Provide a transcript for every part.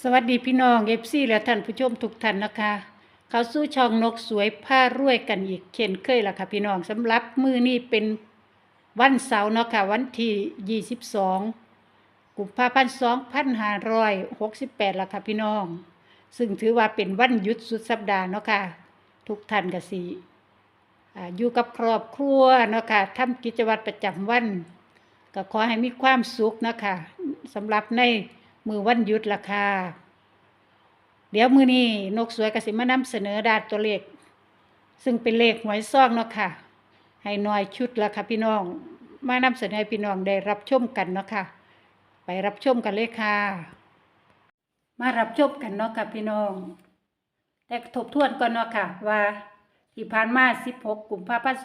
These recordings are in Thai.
สวัสดีพี่น้องเอฟซีและท่านผู้ชมทุกท่านนะคะ เขาสู้ช่องนกสวยผ้ารวยกันอีกเช่นเคยละค่ะพี่น้องสำหรับมือนี้เป็นวันเสาร์เนาะค่ะวันที่22กุมภาพันธ์2568ละค่ะพี่น้อง ซึ่งถือว่าเป็นวันหยุดสุดสัปดาห์เนาะค่ะทุกท่านกสิอ่าอยู่กับครอบครัวเนาะค่ะทำกิจวัตรประจำวัน ก็ขอให้มีความสุขนะคะสำหรับใน มือวันหยุดล่ะค่ะเดี๋ยวมือนี้นกสวยกสิมานำเสนอดาดตัวเลข ซึ่งเป็นเลขหวยซองเนาะค่ะ ให้น้อยชุดละค่ะพี่น้อง มานำเสนอให้พี่น้องได้รับชมกันเนาะค่ะ ไปรับชมกันเลยค่ะ มารับชมกันเนาะค่ะพี่น้องแต่ทบทวนก่อนเนาะค่ะ ว่าที่ผ่านมา 16กลุ่มภาพันธ์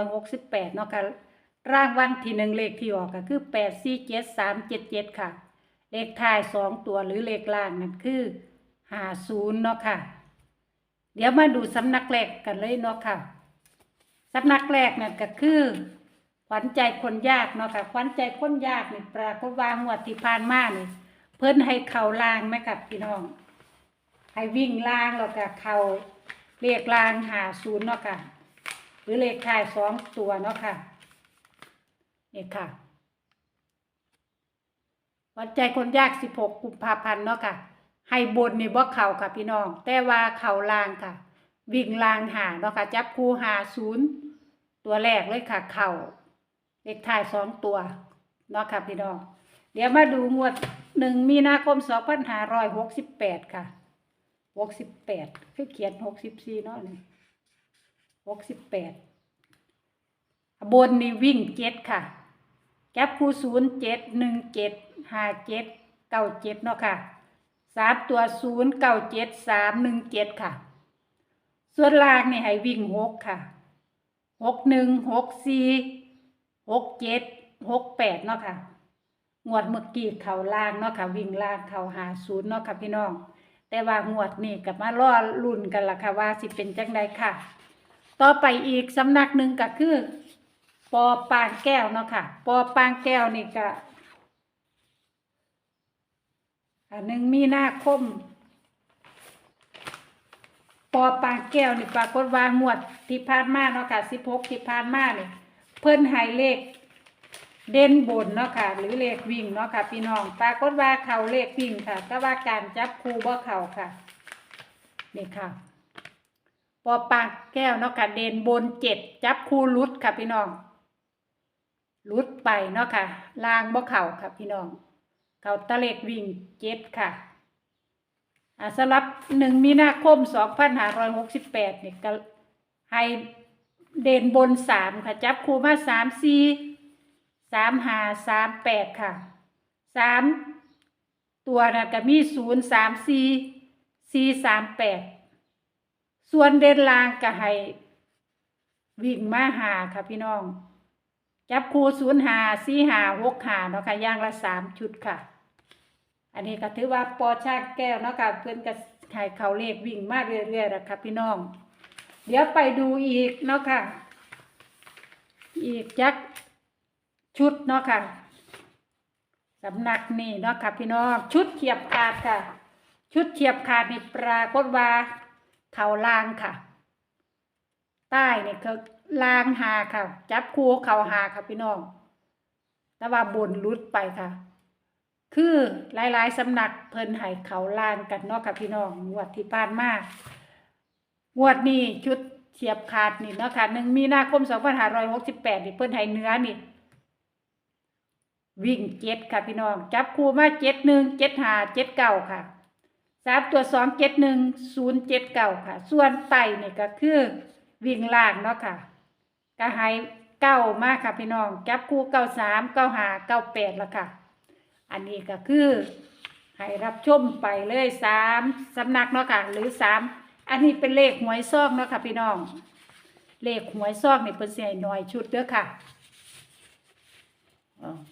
2568 เนาะค่ะ ร่างวันที่หนึ่งเลขที่ออกก็คือแปดสี่เจ็ดสามเจ็ดเจ็ดค่ะ เลขท้ายสองตัวหรือเลขล่างนั่นคือหาศูนย์เนาะค่ะ เดี๋ยวมาดูสำนักแรกกันเลยเนาะค่ะสำนักแรกนั่นก็คือ ขวัญใจคนยากเนาะค่ะขวัญใจคนยากนี่ปรากฏว่างวดที่ผ่านมานี่เพิ่นให้เข่าล่างไหมครับพี่น้อง ให้วิ่งล่างแล้วก็เข่าเลขล่างหาศูนย์เนาะค่ะ หรือเลขท้ายสองตัวเนาะค่ะนี่ค่ะ วัดใจคนยาก 16 กุมภาพันธ์เนาะค่ะ ให้บนนี่บ่เข่าค่ะพี่น้อง แต่ว่าเข่าลางค่ะ วิ่งลางหาเนาะค่ะ จับคู่หาศูนย์ตัวแรกเลยค่ะ เข่าเลขท้ายสองตัวเนาะค่ะพี่น้อง เดี๋ยวมาดูงวดหนึ่งมีนาคม 2568 ค่ะ 68 คือเขียน 64 เนาะนี่68บนนี่วิ่งเจ็ดค่ะแจับคู่ศูนย์เจ็ดหนึ่งเจ็ด ห้าเจ็ดเก้าเจ็ดเนาะค่ะสามตัวศูนย์เก้าเจ็ดสามหนึ่งเจ็ดค่ะ ส่วนล่างนี่ให้วิ่งหกค่ะหกหนึ่งหกสี่หกเจ็ดหกแปดเนาะค่ะงวดเมื่อกี้เข่าล่างเนาะค่ะ วิ่งล่างเข่าหาศูนย์เนาะค่ะพี่น้อง แต่ว่างวดนี่กับมาล่อลุ่นกันละค่ะว่าสิเป็นจังใดค่ะ ต่อไปอีกสำนักหนึ่งก็คือ ปอปางแก้วเนาะค่ะ ปอปางแก้วนี่ก็ อันหนึ่งมีนาคม ปอปางแก้วนี่ปรากฏว่างวดที่ผ่านมาเนาะค่ะสิบหกที่ผ่านมานี่เพิ่นให้เลข เด่นบนเนาะค่ะ หรือเลขวิ่งเนาะค่ะพี่น้องปรากฏว่าเขาเลขวิ่งค่ะ แต่ว่าการจับคู่บ่เขาค่ะนี่ค่ะปอปางแก้วเนาะค่ะเด่นบนเจ็ดจับคู่ลุดค่ะพี่น้องลุดไปเนาะค่ะลางบ่เข่าค่ะพี่น้อง เขาตะเลกวิ่งเจ็ดค่ะอ่าสำหรับหนึ่งมีนาคมสองพันห้าร้อยหกสิบแปดเนี่ยก็ให้เด่นบนสามค่ะ จับคู่มาสามสี่สามหาสามแปดค่ะสามตัวนะก็มีศูนย์สามสี่สี่สามแปดส่วนเด่นลางก็ให้วิ่งมาหาค่ะพี่น้อง จับคู่ศูนย์หาสี่หาหกหาเนาะค่ะย่างละสามชุดค่ะ อันนี้ก็ถือว่าปอชาติแก้วเนาะค่ะเพื่อนก็ให้เขาเลขวิ่งมากเรื่อยๆนะคะพี่น้อง เดี๋ยวไปดูอีกเนาะค่ะ อีกจักชุดเนาะค่ะสำนักนี่เนาะค่ะพี่น้อง ชุดเทียบขาดค่ะ ชุดเทียบขาดนี่ปรากฏว่าเขาลางค่ะ ใต้นี่คือลางหาค่ะ จับคู่เขาหาค่ะพี่น้องแต่ว่าบนรุดไปค่ะ คือหลายๆสำนักเพิ่นให้เขาลางกันเนาะค่ะพี่น้องงวดที่ผ่านมางวดนี้ชุดเฉียบขาดนี่เนาะค่ะหนึ่งมีนาคมสองพันห้าร้อยหกสิบแปดนี่เพิ่นให้เนื้อนี่วิ่งเจ็ดค่ะพี่น้อง จับคู่มาเจ็ดหนึ่งเจ็ดหาเจ็ดเก้าค่ะสามตัวสองเจ็ดหนึ่งศูนย์เจ็ดเก้าค่ะ ส่วนไตนี่ก็คือวิ่งล่างเนาะค่ะก็ให้เก้ามากค่ะพี่น้อง จับคู่เก้าสามเก้าหาเก้าแปดละค่ะ อันนี้ก็คือให้รับชมไปเลยสามสำนักเนาะค่ะหรือสามอันนี้เป็นเลขหวยซองเนาะค่ะพี่น้อง เลขหวยซองนี่เป็นเสียหน่อยชุดเด้อค่ะ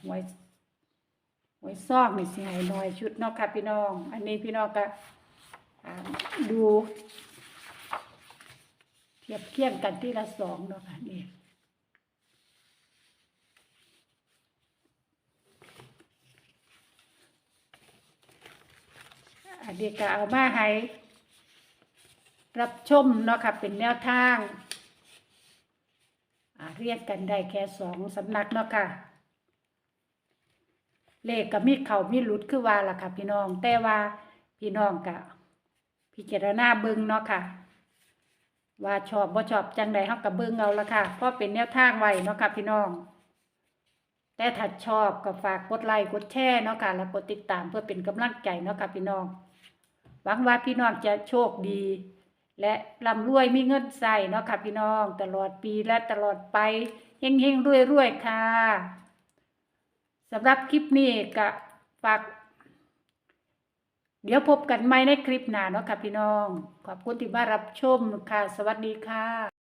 หวยหวยซองนี่สิให้หน่อยชุดเนาะค่ะพี่น้อง อันนี้พี่น้องก็ดูเทียบเคียงกันที่ละสองเนาะค่ะนี่ อันนี้ก็เอามาให้ รับชมเนาะค่ะเป็นแนวทางเรียกกันได้แค่สองสำนักเนาะค่ะ เลขกับมีเขามีหลุดคือว่าล่ะค่ะ พี่น้อง แต่ว่าพี่น้องกะพิจารณาเบิ่งเนาะค่ะ ว่าชอบบ่ชอบจังใดเฮาก็เบิ่งเอาละค่ะเพราะเป็นแนวทางไว้เนาะค่ะ พี่น้อง แต่ถ้าชอบก็ฝากกดไลค์กดแชร์เนาะค่ะแล้วกดติดตามเพื่อเป็นกำลังใจเนาะค่ะพี่น้อง หวังว่าพี่น้องจะโชคดี และร่ำรวยมีเงินใส่เนาะค่ะพี่น้องตลอดปีและตลอดไปเฮงเฮงรวยรวยๆค่ะสำหรับคลิปนี้ก็ฝากเดี๋ยวพบกันใหม่ในคลิปหน้าเนาะค่ะพี่น้อง ขอบคุณที่มารับชมค่ะ สวัสดีค่ะ